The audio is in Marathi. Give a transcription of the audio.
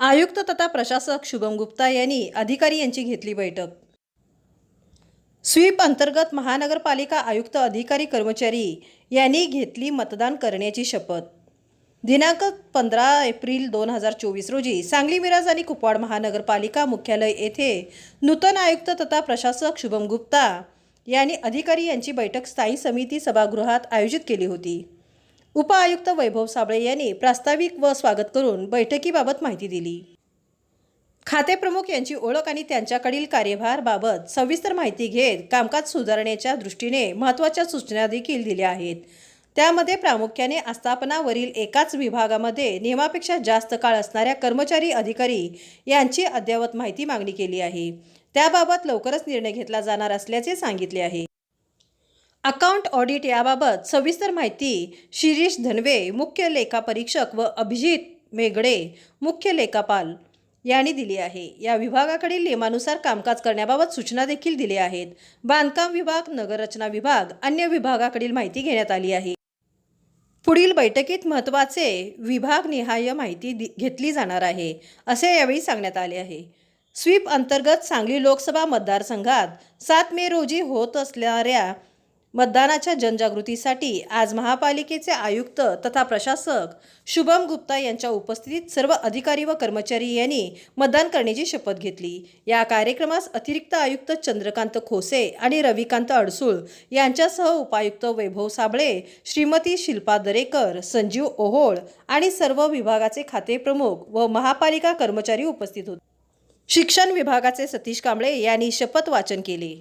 आयुक्त तथा प्रशासक शुभम गुप्ता यांनी अधिकारी यांची घेतली बैठक. स्वीप अंतर्गत महानगरपालिका आयुक्त अधिकारी कर्मचारी यांनी घेतली मतदान करण्याची शपथ. दिनांक पंधरा एप्रिल दोन हजार चोवीस रोजी सांगली मिराज आणि कुपवाड महानगरपालिका मुख्यालय येथे नूतन आयुक्त तथा प्रशासक शुभम गुप्ता यांनी अधिकारी यांची बैठक स्थायी समिती सभागृहात आयोजित केली होती. उपआयुक्त वैभव साबळे यांनी प्रास्ताविक व स्वागत करून बैठकीबाबत माहिती दिली. खातेप्रमुख यांची ओळख आणि त्यांच्याकडील कार्यभारबाबत सविस्तर माहिती घेत कामकाज सुधारण्याच्या दृष्टीने महत्त्वाच्या सूचना देखील दिल्या आहेत. त्यामध्ये प्रामुख्याने आस्थापनावरील एकाच विभागामध्ये नियमापेक्षा जास्त काळ असणाऱ्या कर्मचारी अधिकारी यांची अद्ययावत माहिती मागणी केली आहे. त्याबाबत लवकरच निर्णय घेतला जाणार असल्याचे सांगितले आहे. अकाउंट ऑडिट याबाबत सविस्तर माहिती शिरीष धनवे मुख्य लेखापरीक्षक व अभिजित मेगडे मुख्य लेखापाल यांनी दिली आहे. या विभागाकडील नियमानुसार कामकाज करण्याबाबत सूचना देखील दिल्या आहेत. बांधकाम विभाग नगररचना विभाग अन्य विभागाकडील माहिती घेण्यात आली आहे. पुढील बैठकीत महत्त्वाचे विभागनिहाय माहिती दि- घेतली जाणार आहे असे यावेळी सांगण्यात आले आहे. स्वीप अंतर्गत सांगली लोकसभा मतदारसंघात सात मे रोजी होत असणाऱ्या मतदानाच्या जनजागृतीसाठी आज महापालिकेचे आयुक्त तथा प्रशासक शुभम गुप्ता यांच्या उपस्थितीत सर्व अधिकारी व कर्मचारी यांनी मतदान करण्याची शपथ घेतली. या कार्यक्रमास अतिरिक्त आयुक्त चंद्रकांत खोसे आणि रविकांत अडसूळ यांच्यासह उपायुक्त वैभव साबळे श्रीमती शिल्पा दरेकर संजीव ओहोळ आणि सर्व विभागाचे खाते प्रमुख व महापालिका कर्मचारी उपस्थित होते. शिक्षण विभागाचे सतीश कांबळे यांनी शपथ वाचन केले.